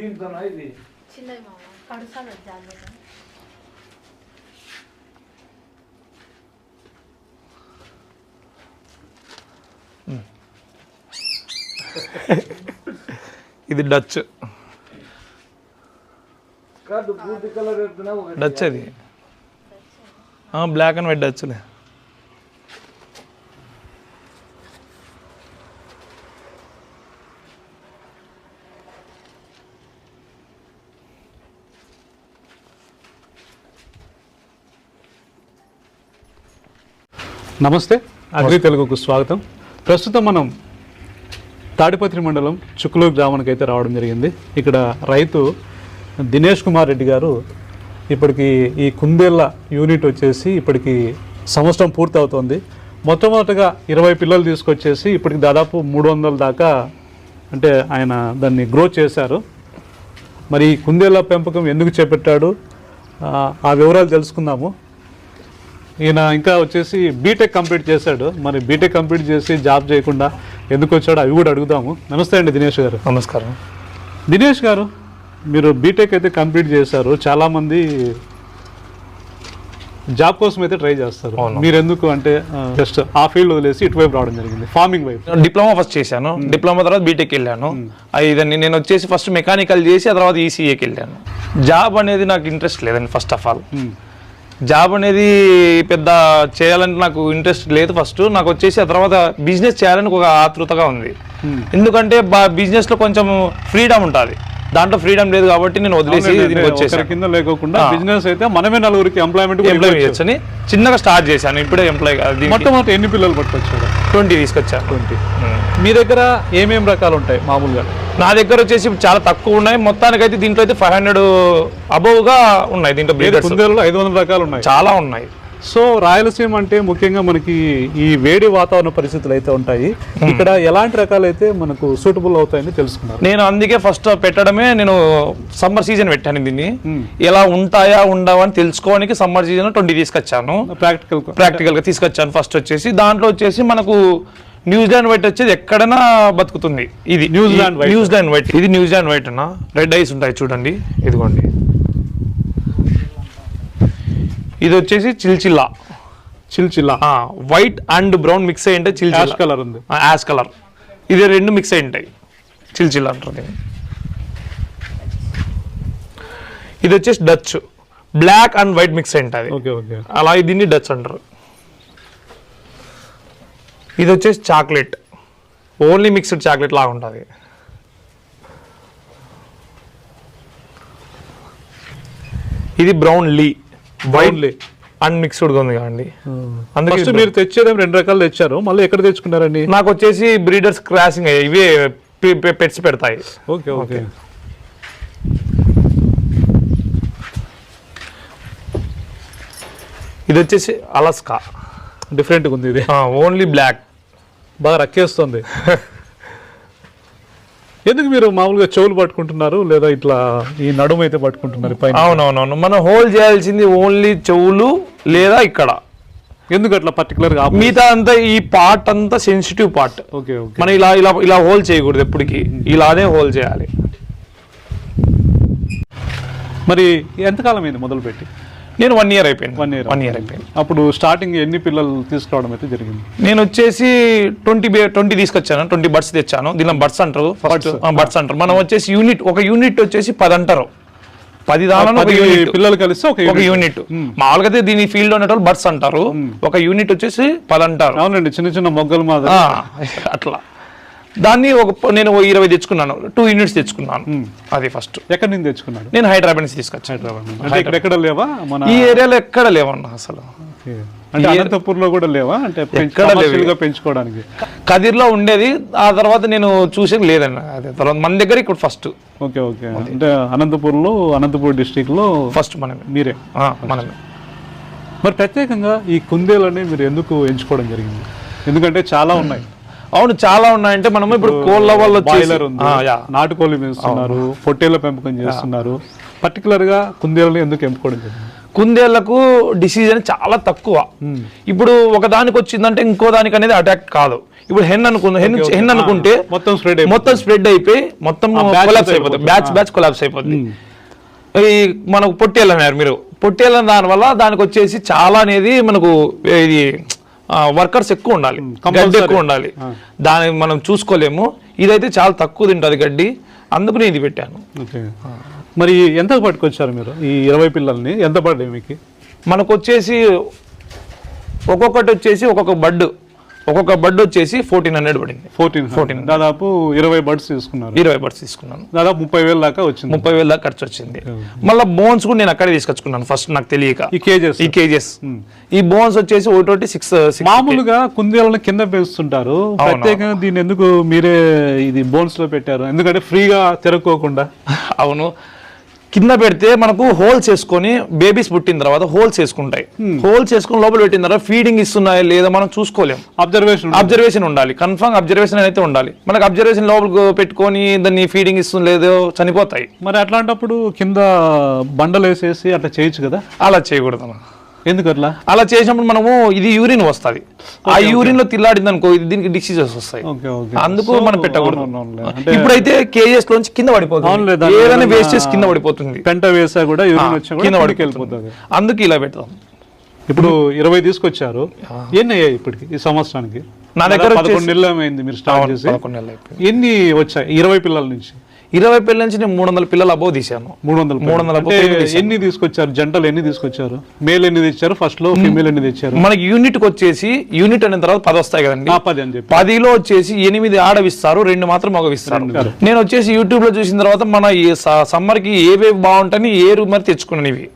దీంతోనా ఇది చిన్నది మామ కడుస్తాను జాగ్రత్త ఇది డచ్ డచ్ అది బ్లాక్ అండ్ వైట్ డచ్లే నమస్తే. అగ్రి తెలుగుకు స్వాగతం. ప్రస్తుతం మనం తాడిపత్రి మండలం చుక్కులూరు గ్రామానికి అయితే రావడం జరిగింది. ఇక్కడ రైతు దినేష్ కుమార్ రెడ్డి గారు ఇప్పటికి ఈ కుందేళ్ళ యూనిట్ వచ్చేసి ఇప్పటికి సంవత్సరం పూర్తి అవుతోంది మొట్టమొదటగా ఇరవై పిల్లలు తీసుకొచ్చేసి ఇప్పటికి దాదాపు మూడు వందల దాకా అంటే ఆయన దాన్ని గ్రో చేశారు. మరి ఈ కుందేళ్ళ పెంపకం ఎందుకు చేపట్టాడు? ఆ వివరాలు తెలుసుకుందాము. ఈయన ఇంకా వచ్చేసి బీటెక్ కంప్లీట్ చేశాడు. మరి బీటెక్ కంప్లీట్ చేసి జాబ్ చేయకుండా ఎందుకు వచ్చాడో అవి కూడా అడుగుదాము. నమస్తే అండి దినేష్ గారు. నమస్కారం. దినేష్ గారు మీరు బీటెక్ అయితే కంప్లీట్ చేశారు. చాలామంది జాబ్ కోసం అయితే ట్రై చేస్తారు. మీరు ఎందుకు అంటే జస్ట్ ఆ ఫీల్డ్ వదిలేసి ఇటువైపు రావడం జరిగింది. ఫార్మింగ్ వైపు. డిప్లొమా ఫస్ట్ చేశాను. డిప్లొమా తర్వాత బీటెక్ వెళ్ళాను. ఇదని నేను వచ్చేసి ఫస్ట్ మెకానికల్ చేసి ఆ తర్వాత ఈసీఏకి వెళ్ళాను. జాబ్ అనేది నాకు ఇంట్రెస్ట్ లేదండి ఫస్ట్ ఆఫ్ ఆల్ జాబ్ అనేది పెద్ద చేయాలని నాకు ఇంట్రెస్ట్ లేదు ఫస్ట్ నాకు వచ్చేసి ఆ తర్వాత బిజినెస్ చేయాలని ఒక ఆతృతగా ఉంది. ఎందుకంటే బిజినెస్లో కొంచెం ఫ్రీడమ్ ఉంటుంది. దాంట్లో ఫ్రీడమ్ లేదు కాబట్టి నేను వదిలేసి వచ్చేసాను కింద లేకోకుండా బిజినెస్ అయితే మనమే నలుగురికి ఎంప్లాయ్మెంట్ ఎంప్లాయ్ చేయొచ్చని చిన్నగా స్టార్ట్ చేశాను ఇప్పుడే ఎంప్లాయ్ మొట్టమొదటి ఎన్ని పిల్లలు పట్టుకొచ్చారు? ట్వంటీ తీసుకొచ్చాను ట్వంటీ. మీ దగ్గర ఏమేం రకాలు ఉంటాయి మామూలుగా? నా దగ్గర వచ్చేసి చాలా తక్కువ ఉన్నాయి. మొత్తానికి అయితే దీంట్లో అయితే ఫైవ్ హండ్రెడ్ అబౌవ్గా ఉన్నాయి దీంట్లో ఐదు వందల రకాలు ఉన్నాయి? చాలా ఉన్నాయి. సో రాయలసీమ అంటే ముఖ్యంగా మనకి ఈ వేడి వాతావరణ పరిస్థితులు అయితే ఉంటాయి. ఇక్కడ ఎలాంటి రకాలు అయితే మనకు సూటబుల్ అవుతాయని తెలుసుకున్నారు? నేను అందుకే ఫస్ట్ పెట్టడమే నేను సమ్మర్ సీజన్ పెట్టాను దీన్ని. ఎలా ఉంటాయా ఉండవా అని తెలుసుకోవడానికి సమ్మర్ సీజన్ ట్వంటీ తీసుకొచ్చాను. ప్రాక్టికల్ ప్రాక్టికల్గా తీసుకొచ్చాను ఫస్ట్ వచ్చేసి. దాంట్లో వచ్చేసి మనకు న్యూజిలాండ్ వైట్ వచ్చేది ఎక్కడైనా బతుకుతుంది. ఇది New Zealand. New Zealand white ఇది న్యూజిలాండ్ వైట్ అన్న. రెడ్ ఐస్ ఉంటాయి చూడండి. ఇదిగోండి. ఇది వచ్చేసి chinchilla. Chinchilla. White and brown mix అయి ఉంటే యాష్ చిల్చిల్లా కలర్ ఉంది. యాష్ కలర్ ఇది రెండు మిక్స్ అయి ఉంటాయి. చిల్చిల్లా అంటారు. దీన్ని ఇది వచ్చేసి Dutch black and white mix అయి ఉంటుంది ఓకే ఓకే. అలా దీన్ని డచ్ అంటారు. ఇది వచ్చేసి చాక్లెట్ ఓన్లీ మిక్స్డ్ చాక్లెట్ లాగా ఉంటుంది. ఇది brownly whitely. And mixed ఉంది కదండి. అందుకే ఫస్ట్ ఇది మీరు తెచ్చేదేం రెండు రకాలు తెచ్చారు మళ్ళీ ఎక్కడ తెచ్చుకున్నారండి? నాకు వచ్చేసి బ్రీడర్స్ క్రాసింగ్ అయ్యాయి. ఇవే పెట్స్ పెడతాయి. Okay okay. ఇది వచ్చేసి అలస్కా డిఫరెంట్గా ఉంది ఇది. ఓన్లీ బ్లాక్ బాగా రక్కేస్తుంది. ఎందుకు మీరు మామూలుగా చెవులు పట్టుకుంటున్నారు లేదా ఇట్లా ఈ నడుము అయితే పట్టుకుంటున్నారు పైన? అవునవునవును. మనం హోల్డ్ చేయాల్సింది ఓన్లీ చెవులు లేదా ఇక్కడ. ఎందుకు అట్లా పర్టికులర్గా మిగతా అంతా ఈ పార్ట్ అంతా సెన్సిటివ్ పార్ట్ ఓకే ఓకే. మనం ఇలా ఇలా ఇలా హోల్డ్ చేయకూడదు ఎప్పటికీ. ఇలానే హోల్డ్ చేయాలి. మరి ఎంతకాలం అయింది మొదలు పెట్టి నేను వన్ ఇయర్ అయిపోయింది One year. వన్ ఇయర్ అయిపోయింది అప్పుడు స్టార్టింగ్ ఎన్ని పిల్లలు తీసుకురావడం అయితే జరిగింది? నేను వచ్చేసి ట్వంటీ ట్వంటీ తీసుకొచ్చాను. ట్వంటీ బర్డ్స్ తెచ్చాను. దీనిలో బర్డ్స్ అంటారు. ఫస్ట్ బర్డ్స్ అంటారు. మనం వచ్చేసి యూనిట్ ఒక యూనిట్ వచ్చేసి పది అంటారు. పది దానిలో ఒక యూనిట్ పిల్లలు కలిస్తే ఒక ఒక యూనిట్ మామూలుగా అయితే దీని ఫీల్డ్ ఉన్నట్టు బర్డ్స్ అంటారు. ఒక యూనిట్ వచ్చేసి పది అంటారు. అవునండి చిన్న చిన్న మొగ్గలు మాదిరి అట్లా. దాన్ని ఒక నేను ఇరవై తెచ్చుకున్నాను. టూ యూనిట్స్ తెచ్చుకున్నాను. అది ఫస్ట్ ఎక్కడి నుంచి తెచ్చుకున్నారు నేను హైదరాబాద్ నుంచి తీసుకొచ్చాను. హైదరాబాద్ ఎక్కడ లేవా? మన ఈ ఏరియాలో ఎక్కడ లేవన్నా అసలు. అంటే అనంతపూర్లో కూడా లేవా? అంటే ఎక్కడ పెంచుకోవడానికి. కదిర్లో ఉండేది. ఆ తర్వాత నేను చూసేది లేదన్న. అదే తర్వాత మన దగ్గర ఇక్కడ ఫస్ట్ ఓకే ఓకే. అంటే అనంతపూర్లో అనంతపూర్ డిస్టిక్లో ఫస్ట్ మనమే. మీరే. మనమే. మరి ప్రత్యేకంగా ఈ కుందేలని మీరు ఎందుకు ఎంచుకోవడం జరిగింది? ఎందుకంటే చాలా ఉన్నాయి. అవును చాలా ఉన్నాయంటే మనం ఇప్పుడు కోళ్ళ వల్ల. నాటుకోళ్ళు పెంచుతున్నారు పొట్టేళ్ళ పెంపకం చేస్తున్నారు. పర్టికులర్గా కుందేలని ఎందుకు జరిగింది? కుందేళ్ళకు డిసీజ్ అనేది చాలా తక్కువ. ఇప్పుడు ఒక దానికి వచ్చిందంటే ఇంకో దానికి అనేది అటాక్ కాదు. ఇప్పుడు హెన్ అనుకుంది. హెన్ హెన్ అనుకుంటే మొత్తం స్ప్రెడ్ మొత్తం స్ప్రెడ్ అయిపోయి మొత్తం కొలాప్స్ అయిపోతుంది. బ్యాచ్ బ్యాచ్ కొలాప్స్ అయిపోతుంది. ఈ మనకు పొట్టేళ్ళు అన్నారు మీరు. పొట్టేళ్ళ దాని వల్ల దానికి వచ్చేసి చాలా అనేది మనకు ఇది వర్కర్స్ ఎక్కువ ఉండాలి. గడ్డి ఎక్కువ ఉండాలి. దాన్ని మనం చూసుకోలేము. ఇదైతే చాలా తక్కువ తింటది గడ్డి. అందుకు నేను ఇది పెట్టాను. మరి ఎంత పట్టుకొచ్చారు మీరు? ఈ ఇరవై పిల్లల్ని ఎంత పడ్డాయి మీకు? మనకు వచ్చేసి ఒక్కొక్కటి వచ్చేసి ఒక్కొక్క బడ్ ఒక్కొక్క బడ్ వచ్చేసి ఫోర్టీన్ హండ్రెడ్ పడింది. ఫోర్టీన్ ఫోర్టీన్ దాదాపు ఇరవై బర్డ్స్ తీసుకున్నారు. ఇరవై బడ్స్ తీసుకున్నాను. దాదాపు ముప్పై వేల దాకా వచ్చింది. ముప్పై వేల దాకా ఖర్చు వచ్చింది. మళ్ళీ బోన్స్ కూడా నేను అక్కడే తీసుకొచ్చుకున్నాను ఫస్ట్ నాకు తెలియక. ఈ కేజెస్ ఈ కేజెస్ ఈ బోన్స్ వచ్చేసి ఒకటి సిక్స్ సిక్స్ మామూలుగా కుందేళ్ళని కింద పెంచుతుంటారు ప్రత్యేకంగా దీన్ని ఎందుకు మీరే ఇది బోన్స్లో పెట్టారు? ఎందుకంటే ఫ్రీగా తిరగకోకుండా. అవును. కింద పెడితే మనకు హోల్స్ వేసుకొని బేబీస్ పుట్టిన తర్వాత హోల్స్ వేసుకుంటాయి హోల్స్ వేసుకొని లోపల పెట్టిన తర్వాత ఫీడింగ్ ఇస్తున్నాయా లేదా మనం చూసుకోలేం. అబ్జర్వేషన్ అబ్జర్వేషన్ ఉండాలి. కన్ఫర్మ్ అబ్జర్వేషన్ అయితే ఉండాలి. మనకు అబ్జర్వేషన్ లోపల పెట్టుకొని దాన్ని ఫీడింగ్ ఇస్తుంది లేదో చనిపోతాయి. మరి అట్లాంటప్పుడు కింద బండలు వేసేసి అట్లా చేయొచ్చు కదా? అలా చేయకూడదు. ఎందుకు అట్లా? అలా చేసినప్పుడు మనము ఇది యూరిన్ వస్తుంది. ఆ యూరిన్లో తిల్లాడింది అనుకో ఇది దీనికి డిసీజెస్ వస్తాయి. అందుకు మనం పెట్టకూడదు. ఇప్పుడైతే కేజెస్ లోంచి కింద పడిపోతుంది. దాని ఏదైనా వేస్టేజ్ కింద పడిపోతుంది. పెంట వేసా కూడా యూరిన్ వచ్చా కింద వెళ్ళిపోతుంది. అందుకు ఇలా పెడతాం. ఇప్పుడు ఇరవై తీసుకొచ్చారు. ఎన్ని అయ్యాయి ఇప్పటికి ఈ సంవత్సరానికి? నా దగ్గర పదకొండు నెలలు ఏమైంది మీరు స్టార్ట్ చేసి? ఎన్ని వచ్చాయి? ఇరవై పిల్లల నుంచి. ఇరవై పిల్లల నుంచి నేను మూడు వందల పిల్లలు అబోవ్ తీసాను మూడు వందల మూడు వందల ఎన్ని తీసుకొచ్చారు? జంటలు ఎన్ని తీసుకొచ్చారు? మేల్ ఎన్ని తెచ్చారు? ఫస్ట్లో ఫీమేల్ ఎన్ని తెచ్చారు? మనకి యూనిట్కి వచ్చేసి యూనిట్ అయిన తర్వాత పది వస్తాయి కదండి. పది అని చెప్పి. పదిలో వచ్చేసి ఎనిమిది ఆడవిస్తారు రెండు మాత్రం మగవిస్తారు నేను వచ్చేసి యూట్యూబ్లో చూసిన తర్వాత మన ఈ సమ్మర్కి ఏవేవి బాగుంటాయని ఏ రూమ్ మరి తెచ్చుకున్నాను ఇవి.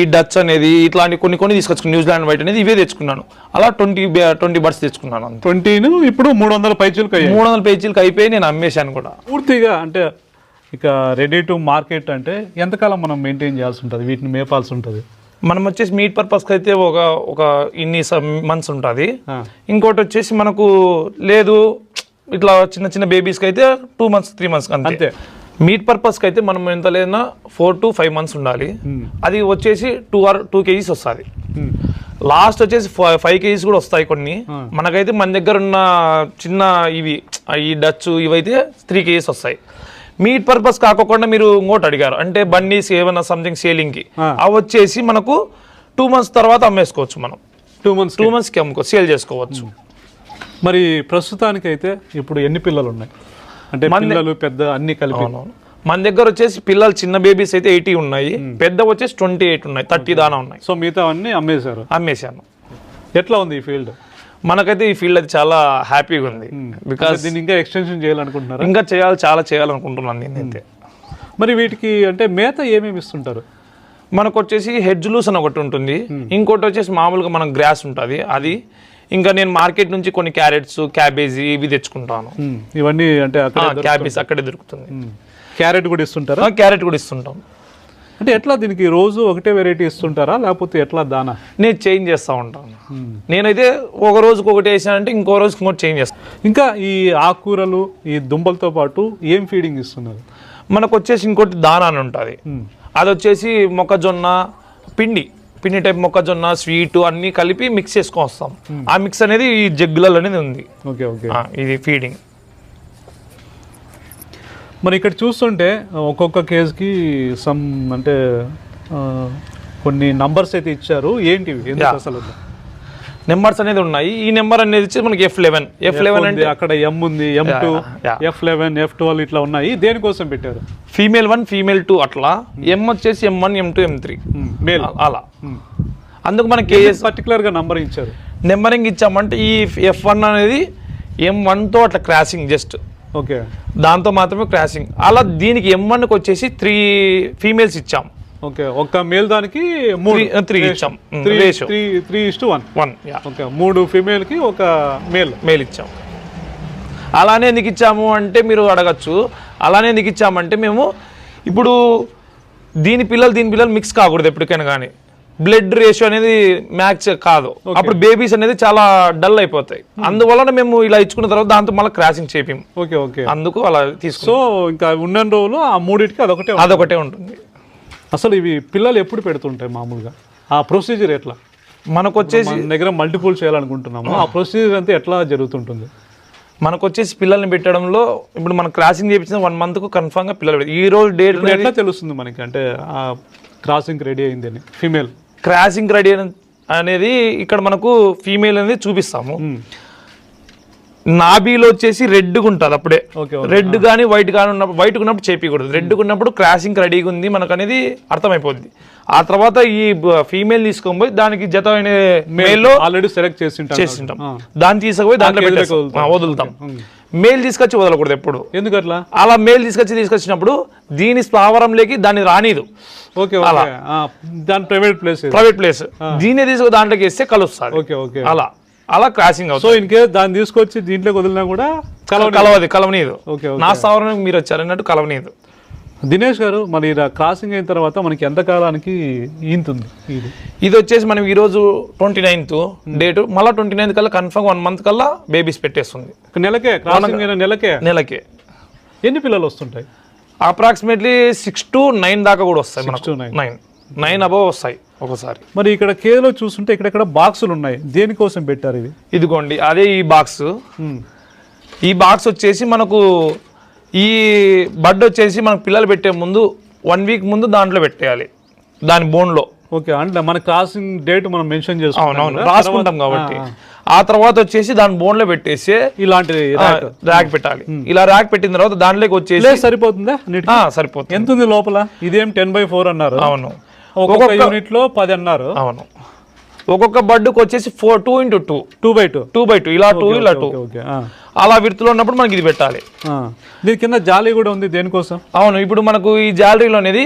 ఈ డచ్ అనేది ఇట్లాంటి కొన్ని కొన్ని తీసుకొచ్చుకున్నాను. న్యూజిలాండ్ వైట్ అనేది ఇవే తెచ్చుకున్నాను. అలా ట్వంటీ ట్వంటీ బర్డ్స్ తెచ్చుకున్నాను అంతే. ట్వంటీను ఇప్పుడు మూడు వందల పైచీలకు మూడు వందల పేజీలకు అయిపోయి నేను అమ్మేశాను కూడా. పూర్తిగా అంటే ఇక రెడీ టు మార్కెట్ అంటే ఎంతకాలం మనం మెయింటైన్ చేయాల్సి ఉంటుంది? వీటిని మేపాల్సి ఉంటుంది. మనం వచ్చేసి మీట్ పర్పస్కి అయితే ఒక ఒక ఇన్ని మంత్స్ ఉంటుంది. ఇంకోటి వచ్చేసి మనకు లేదు ఇట్లా చిన్న చిన్న బేబీస్కి అయితే టూ మంత్స్ త్రీ మంత్స్ అంతే. మీట్ పర్పస్కి అయితే మనం ఎంత లేదన్నా ఫోర్ టు ఫైవ్ మంత్స్ ఉండాలి. అది వచ్చేసి టూ ఆర్ టూ కేజీస్ వస్తుంది. లాస్ట్ వచ్చేసి ఫైవ్ కేజీస్ కూడా వస్తాయి కొన్ని. మనకైతే మన దగ్గర ఉన్న చిన్న ఇవి ఈ డచ్ ఇవైతే త్రీ కేజీస్ వస్తాయి. మీట్ పర్పస్ కాకుండా మీరు ఇంకోటి అడిగారు. అంటే బండీస్ ఏమైనా సంథింగ్ సేలింగ్కి. అవి వచ్చేసి మనకు టూ మంత్స్ తర్వాత అమ్మేసుకోవచ్చు మనం. టూ మంత్స్ టూ మంత్స్కి అమ్ముకో సేల్ చేసుకోవచ్చు. మరి ప్రస్తుతానికైతే ఇప్పుడు ఎన్ని పిల్లలు ఉన్నాయి అంటే పిల్లలు పెద్ద అన్ని కలిపి. మన దగ్గర వచ్చేసి పిల్లలు చిన్న బేబీస్ అయితే ఎయిటీ ఉన్నాయి. పెద్ద వచ్చేసి ట్వంటీ ఎయిట్ ఉన్నాయి. థర్టీ దానా ఉన్నాయి. సో మిగతా అన్ని అమ్మేశారు. అమ్మేశాను. ఎట్లా ఉంది ఈ ఫీల్డ్ మనకైతే ఈ ఫీల్డ్ అది చాలా హ్యాపీగా ఉంది. బికాస్ దీన్ని ఇంకా ఎక్స్టెన్షన్ చేయాలనుకుంటున్నారా? ఇంకా చేయాలి చాలా చేయాలనుకుంటున్నాను నేనైతే. మరి వీటికి అంటే మేత ఏమేమి ఇస్తుంటారు? మనకు వచ్చేసి హెడ్జ్ లూస్ అని ఒకటి ఉంటుంది. ఇంకోటి వచ్చేసి మామూలుగా మనం గ్రాస్ ఉంటుంది. అది ఇంకా నేను మార్కెట్ నుంచి కొన్ని క్యారెట్స్ క్యాబేజీ ఇవి తెచ్చుకుంటాను. ఇవన్నీ అంటే అక్కడ క్యాబేజ్ అక్కడే దొరుకుతుంది. క్యారెట్ కూడా ఇస్తుంటారా? క్యారెట్ కూడా ఇస్తుంటాం. అంటే ఎట్లా దీనికి రోజు ఒకటే వెరైటీ ఇస్తుంటారా? లేకపోతే ఎట్లా దానా? నేను చేంజ్ చేస్తూ ఉంటాను. నేనైతే ఒక రోజుకి ఒకటి వేసానంటే ఇంకో రోజుకి ఇంకోటి చేంజ్ చేస్తాను ఇంకా ఈ ఆకుకూరలు ఈ దుంపలతో పాటు ఏం ఫీడింగ్ ఇస్తున్నారు? మనకు వచ్చేసి ఇంకోటి దానా అని ఉంటుంది. అది వచ్చేసి మొక్కజొన్న పిండి. పిండి టైప్ మొక్కజొన్న స్వీట్ అన్ని కలిపి మిక్స్ చేసుకొని వస్తాం. ఆ మిక్స్ అనేది ఈ జగ్గులలో అనేది ఉంది. Okay okay. ఇది ఫీడింగ్ మరి ఇక్కడ చూస్తుంటే ఒక్కొక్క కేసుకి సమ్ అంటే కొన్ని నంబర్స్ అయితే ఇచ్చారు. ఏంటివి. అసలు నెంబర్స్ అనేది ఉన్నాయి. ఈ నెంబర్ అనేది వచ్చి మనకి ఎఫ్ లెవెన్ ఎఫ్ లెవెన్ అంటే అక్కడ ఎం ఉంది M two. F eleven F twelve ఇట్లా ఉన్నాయి. దేనికోసం పెట్టారు? ఫీమేల్ వన్ ఫీమేల్ టూ అట్లా. ఎం వచ్చేసి M one M two M three male అలా. అందుకు మనకి కేఎస్ పర్టికులర్గా నంబర్ ఇచ్చారు? నెంబరింగ్ ఇచ్చామంటే ఈ ఎఫ్ వన్ అనేది ఎం వన్తో అట్లా క్రాసింగ్ జస్ట్ ఓకే. దాంతో మాత్రమే క్రాసింగ్ అలా దీనికి ఎం వన్కి వచ్చేసి త్రీ ఫీమేల్స్ ఇచ్చాం. ఓకే ఒక్క మేల్ దానికి Three- uh, ఇచ్చాం. Three. Three three is to one one okay మూడు ఫీమేల్కి ఒక మేల్ మేల్ ఇచ్చాం. అలానే ఎందుకు ఇచ్చాము అంటే మీరు అడగచ్చు. అలానే ఎందుకు ఇచ్చామంటే మేము ఇప్పుడు దీని పిల్లలు దీని పిల్లలు మిక్స్ కాకూడదు ఎప్పటికైనా కానీ. బ్లడ్ రేషియో అనేది మ్యాచ్ కాదు. అప్పుడు బేబీస్ అనేది చాలా డల్ అయిపోతాయి. అందువలన మేము ఇలా ఇచ్చుకున్న తర్వాత దాంతో మళ్ళీ క్రాసింగ్ చేపిం. ఓకే ఓకే అందుకు అలా తీసుకు సో ఇంకా ఉన్న రోజులు ఆ మూడింటికి అదొకటే అదొకటే ఉంటుంది. అసలు ఇవి పిల్లలు ఎప్పుడు పెడుతుంటాయి మామూలుగా? ఆ ప్రొసీజర్ ఎట్లా? మనకు వచ్చేసి దగ్గర మల్టిపుల్ చేయాలనుకుంటున్నాము. ఆ ప్రొసీజర్ అంతా ఎట్లా జరుగుతుంటుంది? మనకు వచ్చేసి పిల్లల్ని పెట్టడంలో ఇప్పుడు మనం క్లాసింగ్ చేయించిన వన్ మంత్కు కన్ఫామ్గా పిల్లలు. ఈ రోజు డేట్ ఎట్లా తెలుస్తుంది మనకి? అంటే ఆ క్రాసింగ్ రెడీ అయింది అని. ఫీమేల్ క్రాసింగ్ రెడీ అనేది ఇక్కడ మనకు ఫీమేల్ అనేది చూపిస్తాము. నాబీలో వచ్చేసి రెడ్గా ఉంటుంది అప్పుడే. రెడ్ కానీ వైట్ కానీ ఉన్నప్పుడు వైట్ ఉన్నప్పుడు చేపించకూడదు రెడ్ ఉన్నప్పుడు క్రాసింగ్ రెడీగా ఉంది మనకు అనేది అర్థమైపోద్ది. ఆ తర్వాత ఈ ఫీమేల్ తీసుకొని పోయి దానికి జత అయిన మేల్లో ఆల్రెడీ సెలెక్ట్ చేసి చేసింటాం. దాన్ని తీసుకుపోయి దాంట్లో. వదులుతాం. మేల్ తీసుకొచ్చి వదలకూడదు ఎప్పుడు. ఎందుకు అట్లా? అలా మేల్ తీసుకొచ్చి తీసుకొచ్చినప్పుడు దీని స్థావరంలోకి దాన్ని రానిదు. ఓకే ఆ, దాని ప్రైవేట్ ప్లేస్ ప్రైవేట్ ప్లేస్. దీన్ని తీసుకు దాంట్లోకి వేస్తే ఓకే. అలా. అలా క్రాసింగ్ సో అవుతుంది. ఇన్ కేస్ దాన్ని తీసుకొచ్చి దీంట్లోకి వదిలినా కూడా కలవది కలవనీదు ఓకే నా స్థావరం మీరు వచ్చారు అన్నట్టు కలవనీదు దినేష్ గారు మరి ఇలా క్రాసింగ్ అయిన తర్వాత మనకి ఎంత కాలానికి ఈంతుంది ఇది? ఇది వచ్చేసి మనం ఈ రోజు ట్వంటీ నైన్త్ డేట్ మళ్ళీ ట్వంటీ నైన్త్ కల్లా కన్ఫర్మ్ వన్ మంత్ కల్లా బేబీస్ పెట్టేస్తుంది. నెలకే క్రాసింగ్ అయిన నెలకే? నెలకి. ఎన్ని పిల్లలు వస్తుంటాయి? అప్రాక్సిమేట్లీ సిక్స్ టు నైన్ దాకా కూడా వస్తాయి. నైన్ నైన్ అబవ్ వస్తాయి ఒకసారి. మరి ఇక్కడ కేలో చూస్తుంటే ఇక్కడెక్కడ బాక్సులు ఉన్నాయి? దేనికోసం పెట్టారు ఇది ఇదిగోండి అదే ఈ బాక్స్ ఈ బాక్స్ వచ్చేసి మనకు ఈ బడ్ వచ్చేసి మనకు పిల్లలు పెట్టే ముందు వన్ వీక్ ముందు దాంట్లో పెట్టేయాలి. దాని బోన్లో ఓకే అంటే మన క్రాసింగ్ డేట్ మనం మెన్షన్ కదా? రాసుకుంటాం కాబట్టి. ఆ తర్వాత వచ్చేసి దాని బోన్లో పెట్టేసి ఇలాంటి. ర్యాక్ పెట్టాలి. ఇలా ర్యాక్ పెట్టిన తర్వాత దాంట్లోకి వచ్చేసి సరిపోతుందా సరిపోతుంది. ఎంత ఉంది లోపల? ఇదేం టెన్ బై ఫోర్ అన్నారు. అవును. ఒక్కొక్క యూనిట్లో పది అన్నారు అవును. ఒక్కొక్క బడ్డుకు వచ్చేసి four two into two two by two two by two ఇలా టూ ఇలా టూ ఆ. అలా విడుతులో ఉన్నప్పుడు మనకి ఇది పెట్టాలి. ఆ. దీని కింద జాలి కూడా ఉంది దేనికోసం? అవును ఇప్పుడు మనకు ఈ జాలరీలో అనేది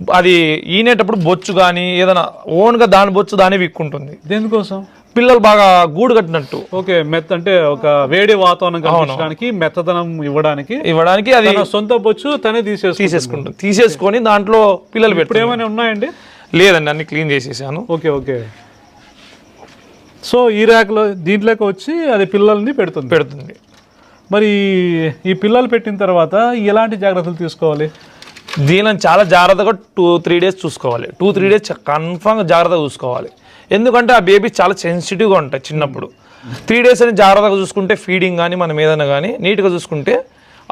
అది ఈనేటప్పుడు బొచ్చు కానీ ఏదైనా ఓన్గా దాని బొచ్చు దాని విక్కుంటుంది. దేనికోసం? పిల్లలు బాగా గూడు కట్టినట్టు. ఓకే మెత్త అంటే ఒక వేడి వాతావరణం కల్పించడానికి మెత్తదనం ఇవ్వడానికి ఇవ్వడానికి అది సొంత బొచ్చు తనే తీసేసుకుంటుంది. తీసేసుకుంటుంది. తీసేసుకొని దాంట్లో పిల్లలు ఇప్పుడు పెట్టు ఏమైనా ఉన్నాయండి? లేదండి అన్ని క్లీన్ చేసేసాను. Okay okay. సో ఈ ర్యాక్లో దీంట్లోకి వచ్చి అది పిల్లల్ని పెడుతుంది. పెడుతుంది. మరి ఈ పిల్లలు పెట్టిన తర్వాత ఎలాంటి జాగ్రత్తలు తీసుకోవాలి? దీనిని చాలా జాగ్రత్తగా టూ త్రీ డేస్ చూసుకోవాలి. టూ త్రీ డేస్ కన్ఫామ్గా జాగ్రత్తగా చూసుకోవాలి. ఎందుకంటే ఆ బేబీ చాలా సెన్సిటివ్గా ఉంటాయి చిన్నప్పుడు. త్రీ డేస్ అని జాగ్రత్తగా చూసుకుంటే ఫీడింగ్ కానీ మనం ఏదైనా కానీ నీట్గా చూసుకుంటే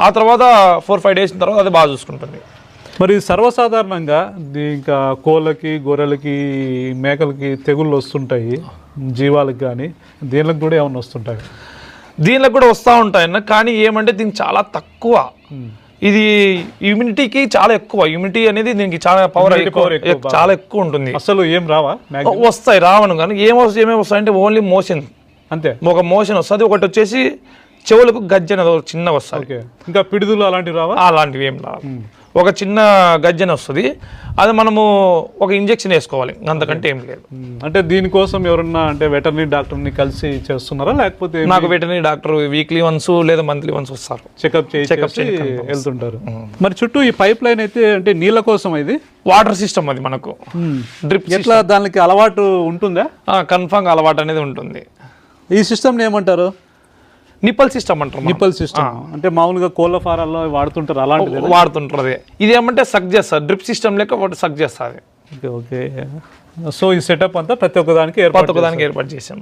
ఆ తర్వాత ఫోర్ ఫైవ్ డేస్ తర్వాత అది బాగా చూసుకుంటుంది. మరి సర్వసాధారణంగా ఇంకా కోళ్ళకి గొర్రెలకి మేకలకి తెగుళ్ళు వస్తుంటాయి జీవాలకు కానీ దీనికి కూడా ఏమైనా వస్తుంటాయి? దీనిలో కూడా వస్తూ ఉంటాయన్న కానీ ఏమంటే దీనికి చాలా తక్కువ. ఇది ఇమ్యూనిటీకి చాలా ఎక్కువ. ఇమ్యూనిటీ అనేది దీనికి చాలా పవర్ ఎక్కువ, చాలా ఎక్కువ ఉంటుంది. అసలు ఏం రావా? వస్తాయి రావను కానీ ఏం వస్తాయి ఏమేమి వస్తాయి అంటే ఓన్లీ మోషన్ అంతే. ఒక మోషన్ వస్తుంది ఒకటి వచ్చేసి చెవులకు గజ్జన చిన్న వస్తుంది. ఓకే. ఇంకా పిడుదులు అలాంటివి రావా? అలాంటివి ఏం రావు. ఒక చిన్న గజ్జన వస్తుంది. అది మనము ఒక ఇంజెక్షన్ వేసుకోవాలి. అంతకంటే ఏం లేదు. అంటే దీనికోసం ఎవరన్నా అంటే వెటర్నరీ డాక్టర్ని కలిసి చేస్తున్నారా? లేకపోతే నాకు వెటర్నరీ డాక్టర్ వీక్లీ వన్స్ లేదా మంత్లీ వన్స్ వస్తారు. చెకప్ చేయడానికి వెళ్తుంటారు. మరి చుట్టూ ఈ పైప్ లైన్ అయితే అంటే నీళ్ళ కోసం ఇది? వాటర్ సిస్టమ్ అది మనకు. డ్రిప్ ఎట్లా దానికి అలవాటు ఉంటుందా? కన్ఫామ్ అలవాటు అనేది ఉంటుంది. ఈ సిస్టమ్ ఏమంటారు? నిప్పల్ సిస్టమ్ అంటారు. Nipple system. అంటే మామూలుగా కోళ్ళ ఫారాల్లో వాడుతుంటారు అలాంటిది వాడుతుంటారు అది. ఇది ఏమంటే సక్ చేస్తారు. డ్రిప్ సిస్టమ్ లెక్క ఒకటి సక్ చేస్తుంది ఓకే ఓకే. సో ఈ సెటప్ అంతా ప్రతి ఒక్క దానికి ఏర్పాటు కొత్త దానికి ఏర్పాటు చేసాం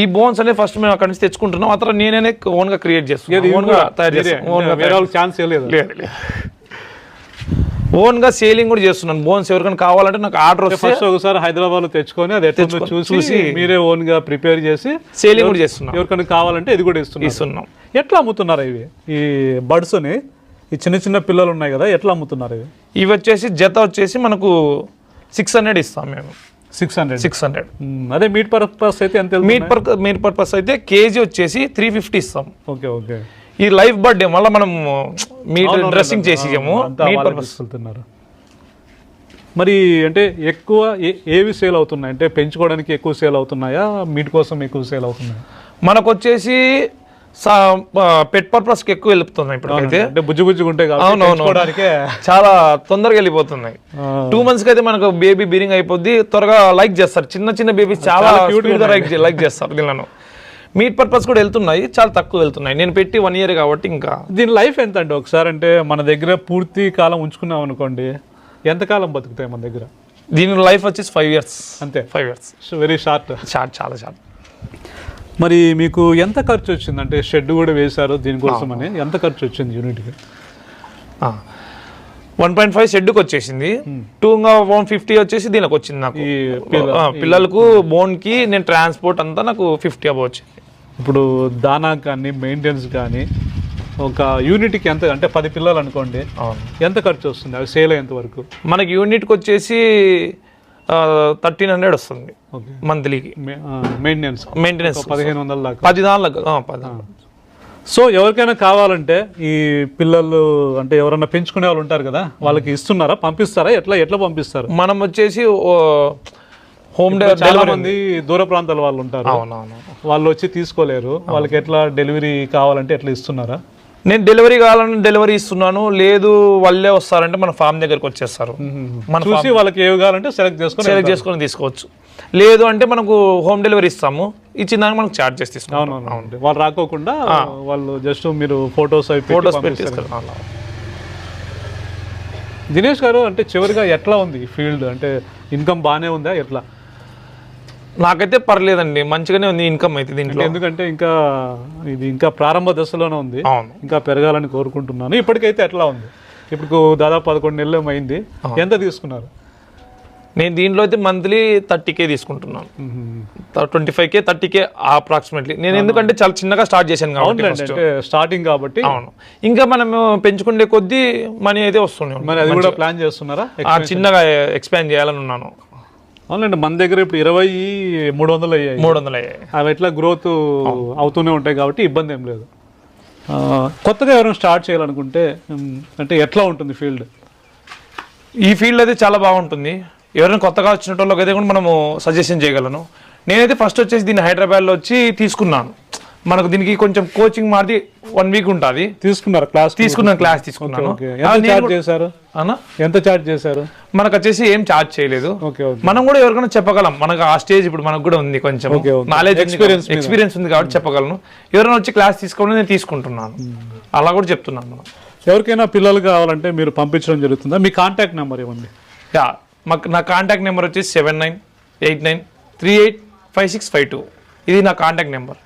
ఈ బోన్స్ అనేది ఫస్ట్ మేము అక్కడి నుంచి తెచ్చుకుంటున్నాం. ఆ తర్వాత నేనే ఓన్గా క్రియేట్ ఏది చేస్తాను ఇది ఓన్గా కూడా తయారు? చేస్తాను ఛాన్స్ లేదు లేదు. లేదు ఓన్గా సేలింగ్ కూడా చేస్తున్నాను. బోన్స్ ఎవరికైనా కావాలంటే నాకు ఆర్డర్ వస్తే ఫస్ట్ ఒకసారి హైదరాబాద్లో తెచ్చుకొని అది ఎట్లా చూసి మీరే ఓన్గా ప్రిపేర్ చేసి సేలింగ్ కూడా చేస్తున్నాం. ఎవరికైనా కావాలంటే ఇది కూడా ఇస్తున్నారు ఇస్తున్నాం. ఎట్లా అమ్ముతున్నారు ఇవి? ఈ బర్డ్స్ని ఈ చిన్న చిన్న పిల్లలు ఉన్నాయి కదా ఎట్లా అమ్ముతున్నారు ఇవి? ఇవి వచ్చేసి జత వచ్చేసి మనకు సిక్స్ హండ్రెడ్ ఇస్తాం మేము. సిక్స్ హండ్రెడ్ సిక్స్ హండ్రెడ్ అదే మీట్ పర్పస్ అయితే ఎంత? మీట్ పర్ మీట్ పర్పస్ అయితే కేజీ వచ్చేసి త్రీ ఫిఫ్టీ ఇస్తాం. Okay okay. ఈ లైఫ్ బర్త్డే మళ్ళీ మనం మీట్ డ్రెస్సింగ్ చేసి తీసుకెళ్తున్నారు. మరి అంటే ఎక్కువ ఏవి సేల్ అవుతున్నాయి? అంటే పెంచుకోవడానికి ఎక్కువ సేల్ అవుతున్నాయా? మీట్ కోసం ఎక్కువ సేల్ అవుతున్నాయా? మనకు వచ్చేసి పెట్ పర్పస్కి ఎక్కువ వెళ్తున్నాయి ఇప్పటికైతే. అంటే బుజ్జి బుజ్జిగా ఉంటాయి అవునవును. చాలా తొందరగా వెళ్ళిపోతున్నాయి. టూ మంత్స్కి అయితే మనకు బేబీ బీరింగ్ అయిపోద్ది. త్వరగా లైక్ చేస్తారు. చిన్న చిన్న బేబీస్ చాలా లైక్ లైక్ చేస్తారు దీనిలను. మీట్ పర్పస్ కూడా వెళ్తున్నాయి చాలా తక్కువ వెళ్తున్నాయి. నేను పెట్టి వన్ ఇయర్ కాబట్టి ఇంకా. దీని లైఫ్ ఎంత అంటే ఒకసారి అంటే మన దగ్గర పూర్తి కాలం ఉంచుకున్నాం అనుకోండి ఎంతకాలం బతుకుతాయి మన దగ్గర? దీని లైఫ్ వచ్చేసి ఫైవ్ ఇయర్స్ అంతే. Five years very short short చాలా షార్ట్ మరి మీకు ఎంత ఖర్చు వచ్చింది? అంటే షెడ్ కూడా వేశారు దీనికోసం అని. ఎంత ఖర్చు వచ్చింది యూనిట్కి వన్ పాయింట్ ఫైవ్ షెడ్కి వచ్చేసింది. టూ వన్ ఫిఫ్టీ వచ్చేసి దీనికి వచ్చింది నాకు. పిల్లలకు బోన్కి నేను ట్రాన్స్పోర్ట్ అంతా నాకు ఫిఫ్టీ అబౌ వచ్చింది ఇప్పుడు దానా కానీ మెయింటెనెన్స్ కానీ ఒక యూనిట్కి ఎంత అంటే పది పిల్లలు అనుకోండి ఎంత ఖర్చు వస్తుంది? అవి సేల్ అయ్యేంత వరకు? మనకి యూనిట్కి వచ్చేసి థర్టీన్ హండ్రెడ్ వస్తుంది ఓకే. మంత్లీకి మెయింటెనెన్స్ మెయింటెనెన్స్ పదిహేను వందల దాకా. పది దానిలకు ఆ, పది. సో ఎవరికైనా కావాలంటే ఈ పిల్లలు అంటే ఎవరైనా పెంచుకునే వాళ్ళు ఉంటారు కదా వాళ్ళకి ఇస్తున్నారా? పంపిస్తారా? ఎట్లా ఎట్లా పంపిస్తారు? మనం వచ్చేసి హోమ్ చాలా డెలివరీ మంది దూర ప్రాంతాల వాళ్ళు ఉంటారు. వాళ్ళు వచ్చి తీసుకోలేరు. వాళ్ళకి ఎట్లా డెలివరీ కావాలంటే ఎట్లా ఇస్తున్నారా? నేను డెలివరీ కావాలని డెలివరీ ఇస్తున్నాను. లేదు వాళ్ళే వస్తారంటే మన ఫామ్ దగ్గరకు వచ్చేస్తారు. మన చూసి వాళ్ళకి ఏవి కావాలంటే సెలెక్ట్ చేసుకొని సెలెక్ట్ చేసుకొని తీసుకోవచ్చు. లేదు అంటే మనకు హోమ్ డెలివరీ ఇస్తాము. ఇచ్చిన దానికి మనకు ఛార్జ్ చేసి తీసుకుంటాం. అవునవును. వాళ్ళు రాకోకుండా వాళ్ళు జస్ట్ మీరు ఫొటోస్ అవి ఫోటోస్ పెట్టి దినేష్ గారు అంటే చివరిగా ఎట్లా ఉంది ఫీల్డ్ అంటే ఇన్కమ్ బాగానే ఉందా? ఎట్లా? నాకైతే పర్లేదండి మంచిగానే ఉంది ఇన్కమ్ అయితే దీంట్లో. ఎందుకంటే ఇంకా ఇది ఇంకా ప్రారంభ దశలోనే ఉంది. అవును. ఇంకా పెరగాలని కోరుకుంటున్నాను. ఇప్పటికైతే ఎట్లా ఉంది? ఇప్పుడు దాదాపు పదకొండు నెలలు అయింది ఎంత తీసుకున్నారు? నేను దీంట్లో అయితే మంత్లీ థర్టీ కే తీసుకుంటున్నాను. Twenty five K thirty K approximately నేను ఎందుకంటే చాలా చిన్నగా స్టార్ట్ చేశాను కాబట్టి స్టార్టింగ్ కాబట్టి. అవును. ఇంకా మనము పెంచుకునే కొద్దీ మనీ అయితే వస్తుంది మరి అది కూడా ప్లాన్ చేస్తున్నారా? చిన్నగా ఎక్స్పాండ్ చేయాలని ఉన్నాను. అవునండి మన దగ్గర ఇప్పుడు ఇరవై మూడు వందలు అయ్యాయి. మూడు వందలు అయ్యాయి. అవి ఎట్లా గ్రోత్ అవుతూనే ఉంటాయి కాబట్టి ఇబ్బంది ఏం లేదు. కొత్తగా ఎవరైనా స్టార్ట్ చేయాలనుకుంటే అంటే ఎట్లా ఉంటుంది ఫీల్డ్ ఈ ఫీల్డ్ అయితే చాలా బాగుంటుంది. ఎవరైనా కొత్తగా వచ్చిన వాళ్ళకి అయితే కూడా మనము సజెషన్ చేయగలను. నేనైతే ఫస్ట్ వచ్చేసి దీన్ని హైదరాబాద్లో వచ్చి తీసుకున్నాను. మనకు దీనికి కొంచెం కోచింగ్ మాది వన్ వీక్ ఉంటుంది. తీసుకున్నారు క్లాస్ తీసుకున్నాను క్లాస్ తీసుకున్నాను. చేశారు? అన్నా? ఎంత చార్జ్ చేశారు? మనకు వచ్చేసి ఏం ఛార్జ్ చేయలేదు. మనం కూడా ఎవరికైనా చెప్పగలం. మనకు ఆ స్టేజ్ ఇప్పుడు మనకు కూడా ఉంది కొంచెం. నాలెడ్జ్ మీద. ఎక్స్పీరియన్స్ ఉంది కాబట్టి చెప్పగలను. ఎవరైనా వచ్చి క్లాస్ తీసుకోవడం నేను తీసుకుంటున్నాను. అలా కూడా చెప్తున్నాను మనం. ఎవరికైనా పిల్లలు కావాలంటే మీరు పంపించడం జరుగుతుందా? మీ కాంటాక్ట్ నెంబర్ ఇవ్వండి. యా మాకు నా కాంటాక్ట్ నెంబర్ వచ్చేసి seven nine eight nine three eight five six five two ఇది నా కాంటాక్ట్ నెంబర్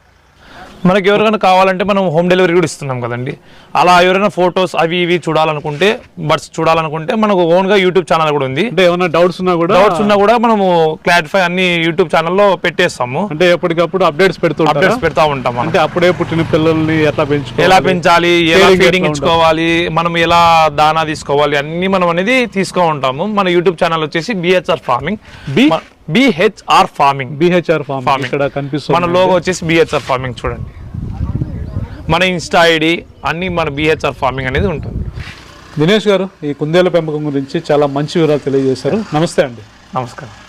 మనకి ఎవరికైనా కావాలంటే మనం హోమ్ డెలివరీ కూడా ఇస్తున్నాం కదండి. అలా ఎవరైనా ఫొటోస్ అవి ఇవి చూడాలనుకుంటే బర్డ్స్ చూడాలనుకుంటే మనకు ఓన్గా యూట్యూబ్ ఛానల్ కూడా ఉంది. అంటే ఏమైనా డౌట్స్ ఉన్నా కూడా డౌట్స్ ఉన్నా కూడా మనము క్లారిఫై అన్ని యూట్యూబ్ ఛానల్లో పెట్టేస్తాము. అంటే ఎప్పటికప్పుడు అప్డేట్స్ పెడుతుంటారా అప్డేట్స్ పెడతా ఉంటాం అంటే అప్పుడే పుట్టిన పిల్లల్ని ఎట్లా పెంచుకోవాలి? ఎలా పెంచాలి? ఎలా ఫీడింగ్ ఇచ్చుకోవాలి? మనం ఎలా దానా తీసుకోవాలి? అన్ని మనం అనేది తీసుకో ఉంటాము. మన యూట్యూబ్ ఛానల్ వచ్చేసి BHR farming B BHR farming BHR farm Farming. ఇక్కడ కనిపిస్తుంది మన లోగో వచ్చేసి బిహెచ్ఆర్ ఫార్మింగ్ చూడండి. మన ఇన్స్టా ఐడి అన్ని మన బిహెచ్ఆర్ ఫార్మింగ్ అనేది ఉంటుంది. దినేష్ గారు ఈ కుందేల పెంపకం గురించి చాలా మంచి వివరాలు తెలియజేశారు. నమస్తే అండి. నమస్కారం.